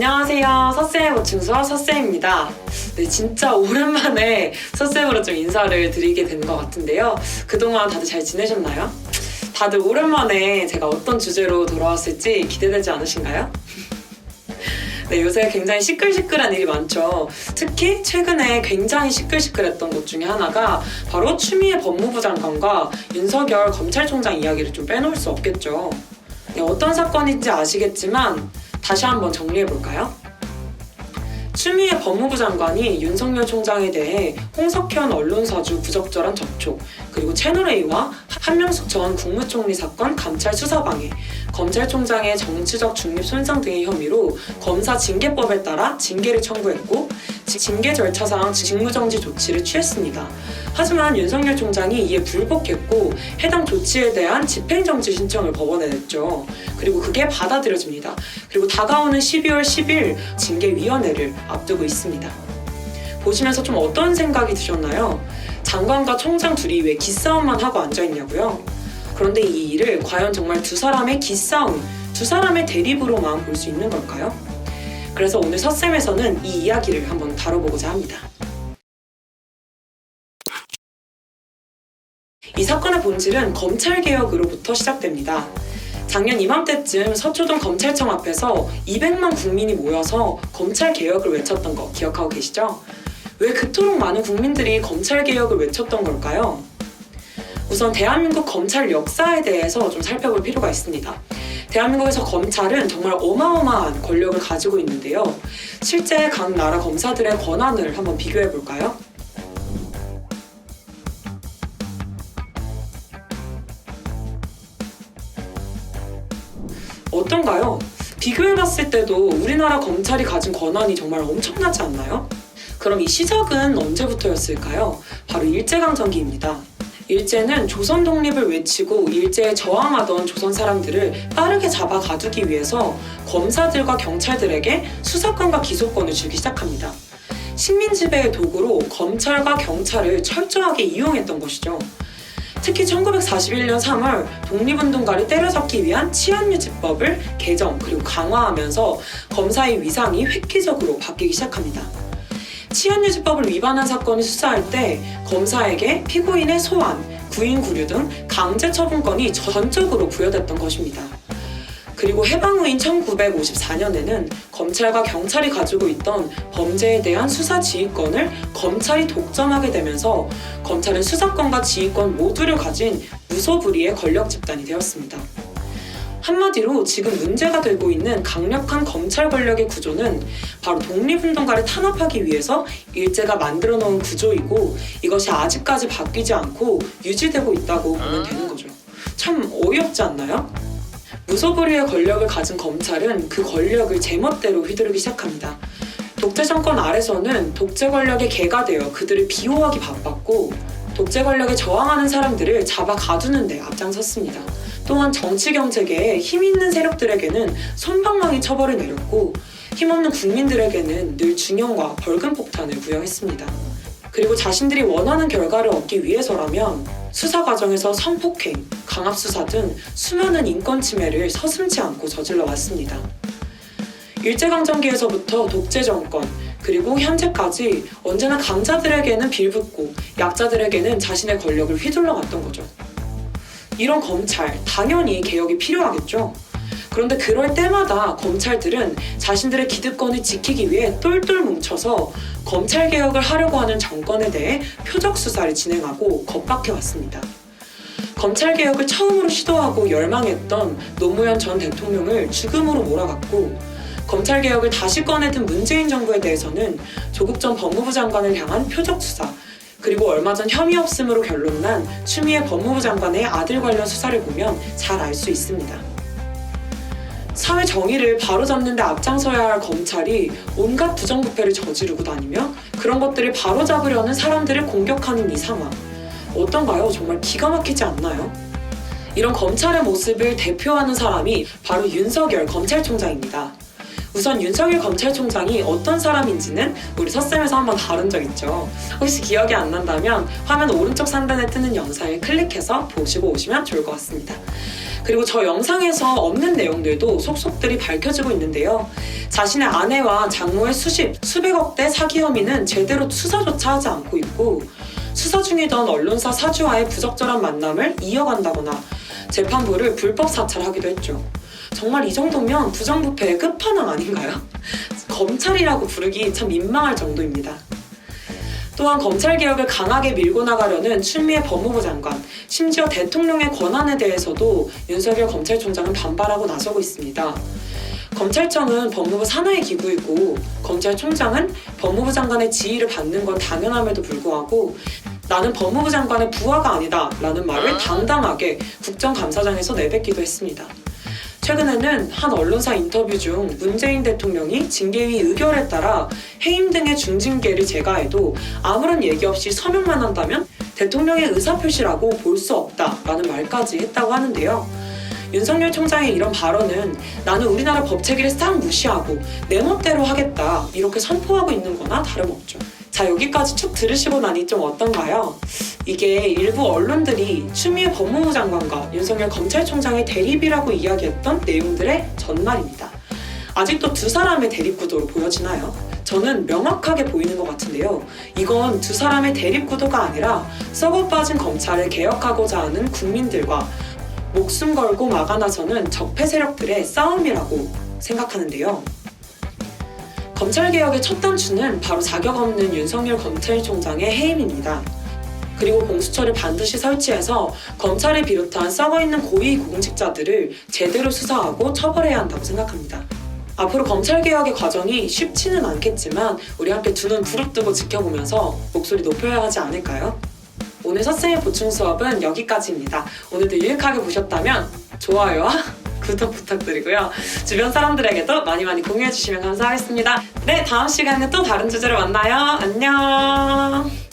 안녕하세요. 서쌤 보충서 서쌤입니다. 네, 진짜 오랜만에 서쌤으로 좀 인사를 드리게 된 것 같은데요. 그동안 다들 잘 지내셨나요? 다들 오랜만에 제가 어떤 주제로 돌아왔을지 기대되지 않으신가요? 네, 요새 굉장히 시끌시끌한 일이 많죠. 특히 최근에 굉장히 시끌시끌했던 것 중에 하나가 바로 추미애 법무부 장관과 윤석열 검찰총장 이야기를 좀 빼놓을 수 없겠죠. 네, 어떤 사건인지 아시겠지만 다시 한번 정리해 볼까요? 추미애 법무부 장관이 윤석열 총장에 대해 홍석현 언론사주 부적절한 접촉, 그리고 채널A와 한명숙 전 국무총리 사건 감찰 수사방해, 검찰총장의 정치적 중립 손상 등의 혐의로 검사 징계법에 따라 징계를 청구했고 지- 징계 절차상 직무정지 조치를 취했습니다. 하지만 윤석열 총장이 이에 불복했고 해당 조치에 대한 집행정지 신청을 법원에 냈죠. 그리고 그게 받아들여집니다. 그리고 다가오는 12월 10일 징계위원회를 앞두고 있습니다. 보시면서 좀 어떤 생각이 드셨나요? 장관과 총장 둘이 왜 기싸움만 하고 앉아있냐고요? 그런데 이 일을 과연 정말 두 사람의 기싸움, 두 사람의 대립으로만 볼 수 있는 걸까요? 그래서 오늘 서쌤에서는 이 이야기를 한번 다뤄보고자 합니다. 이 사건의 본질은 검찰개혁으로부터 시작됩니다. 작년 이맘때쯤 서초동 검찰청 앞에서 200만 국민이 모여서 검찰개혁을 외쳤던 거 기억하고 계시죠? 왜 그토록 많은 국민들이 검찰 개혁을 외쳤던 걸까요? 우선 대한민국 검찰 역사에 대해서 좀 살펴볼 필요가 있습니다. 대한민국에서 검찰은 정말 어마어마한 권력을 가지고 있는데요. 실제 각 나라 검사들의 권한을 한번 비교해 볼까요? 어떤가요? 비교해 봤을 때도 우리나라 검찰이 가진 권한이 정말 엄청나지 않나요? 그럼 이 시작은 언제부터였을까요? 바로 일제강점기입니다. 일제는 조선 독립을 외치고 일제에 저항하던 조선 사람들을 빠르게 잡아 가두기 위해서 검사들과 경찰들에게 수사권과 기소권을 주기 시작합니다. 식민 지배의 도구로 검찰과 경찰을 철저하게 이용했던 것이죠. 특히 1941년 3월 독립운동가를 때려잡기 위한 치안유지법을 개정 그리고 강화하면서 검사의 위상이 획기적으로 바뀌기 시작합니다. 치안유지법을 위반한 사건을 수사할 때 검사에게 피고인의 소환, 구인 구류 등 강제 처분권이 전적으로 부여됐던 것입니다. 그리고 해방 후인 1954년에는 검찰과 경찰이 가지고 있던 범죄에 대한 수사 지휘권을 검찰이 독점하게 되면서 검찰은 수사권과 지휘권 모두를 가진 무소불위의 권력 집단이 되었습니다. 한마디로 지금 문제가 되고 있는 강력한 검찰 권력의 구조는 바로 독립운동가를 탄압하기 위해서 일제가 만들어 놓은 구조이고 이것이 아직까지 바뀌지 않고 유지되고 있다고 보면 되는 거죠. 참 어이없지 않나요? 무소불위의 권력을 가진 검찰은 그 권력을 제멋대로 휘두르기 시작합니다. 독재 정권 아래서는 독재 권력의 개가 되어 그들을 비호하기 바빴고 독재 권력에 저항하는 사람들을 잡아 가두는 데 앞장섰습니다. 또한 정치 경제계에 힘 있는 세력들에게는 손방망이 처벌을 내렸고 힘없는 국민들에게는 늘 중형과 벌금 폭탄을 부여했습니다. 그리고 자신들이 원하는 결과를 얻기 위해서라면 수사 과정에서 성폭행, 강압수사 등 수많은 인권 침해를 서슴지 않고 저질러 왔습니다. 일제강점기에서부터 독재 정권, 그리고 현재까지 언제나 강자들에게는 빌붙고 약자들에게는 자신의 권력을 휘둘러 갔던 거죠. 이런 검찰, 당연히 개혁이 필요하겠죠. 그런데 그럴 때마다 검찰들은 자신들의 기득권을 지키기 위해 똘똘 뭉쳐서 검찰 개혁을 하려고 하는 정권에 대해 표적 수사를 진행하고 겁박해 왔습니다. 검찰 개혁을 처음으로 시도하고 열망했던 노무현 전 대통령을 죽음으로 몰아갔고 검찰 개혁을 다시 꺼내든 문재인 정부에 대해서는 조국 전 법무부 장관을 향한 표적 수사 그리고 얼마 전 혐의 없음으로 결론난 추미애 법무부 장관의 아들 관련 수사를 보면 잘 알 수 있습니다. 사회 정의를 바로잡는 데 앞장서야 할 검찰이 온갖 부정부패를 저지르고 다니며 그런 것들을 바로잡으려는 사람들을 공격하는 이 상황. 어떤가요? 정말 기가 막히지 않나요? 이런 검찰의 모습을 대표하는 사람이 바로 윤석열 검찰총장입니다. 우선 윤석열 검찰총장이 어떤 사람인지는 우리 서쌤에서 한번 다룬 적 있죠. 혹시 기억이 안 난다면 화면 오른쪽 상단에 뜨는 영상을 클릭해서 보시고 오시면 좋을 것 같습니다. 그리고 저 영상에서 없는 내용들도 속속들이 밝혀지고 있는데요. 자신의 아내와 장모의 수십, 수백억 대 사기 혐의는 제대로 수사조차 하지 않고 있고 수사 중이던 언론사 사주와의 부적절한 만남을 이어간다거나 재판부를 불법 사찰하기도 했죠. 정말 이 정도면 부정부패의 끝판왕 아닌가요? 검찰이라고 부르기 참 민망할 정도입니다. 또한 검찰 개혁을 강하게 밀고 나가려는 추미애 법무부 장관, 심지어 대통령의 권한에 대해서도 윤석열 검찰총장은 반발하고 나서고 있습니다. 검찰청은 법무부 산하의 기구이고 검찰총장은 법무부 장관의 지휘를 받는 건 당연함에도 불구하고 나는 법무부 장관의 부하가 아니다 라는 말을 당당하게 국정감사장에서 내뱉기도 했습니다. 최근에는 한 언론사 인터뷰 중 문재인 대통령이 징계위 의결에 따라 해임 등의 중징계를 제거해도 아무런 얘기 없이 서명만 한다면 대통령의 의사표시라고 볼 수 없다라는 말까지 했다고 하는데요. 윤석열 총장의 이런 발언은 나는 우리나라 법 체계를 싹 무시하고 내 멋대로 하겠다 이렇게 선포하고 있는 거나 다름없죠. 자 여기까지 쭉 들으시고 나니 좀 어떤가요? 이게 일부 언론들이 추미애 법무부 장관과 윤석열 검찰총장의 대립이라고 이야기했던 내용들의 전말입니다. 아직도 두 사람의 대립 구도로 보여지나요? 저는 명확하게 보이는 것 같은데요. 이건 두 사람의 대립 구도가 아니라 썩어 빠진 검찰을 개혁하고자 하는 국민들과 목숨 걸고 막아 나서는 적폐 세력들의 싸움이라고 생각하는데요. 검찰 개혁의 첫 단추는 바로 자격 없는 윤석열 검찰총장의 해임입니다. 그리고 공수처를 반드시 설치해서 검찰을 비롯한 썩어 있는 고위 공직자들을 제대로 수사하고 처벌해야 한다고 생각합니다. 앞으로 검찰 개혁의 과정이 쉽지는 않겠지만 우리 함께 두 눈 부릅뜨고 지켜보면서 목소리 높여야 하지 않을까요? 오늘 선생의 보충 수업은 여기까지입니다. 오늘도 유익하게 보셨다면 좋아요와 구독 부탁드리고요. 주변 사람들에게도 많이 많이 공유해 주시면 감사하겠습니다. 네, 다음 시간에 또 다른 주제로 만나요. 안녕.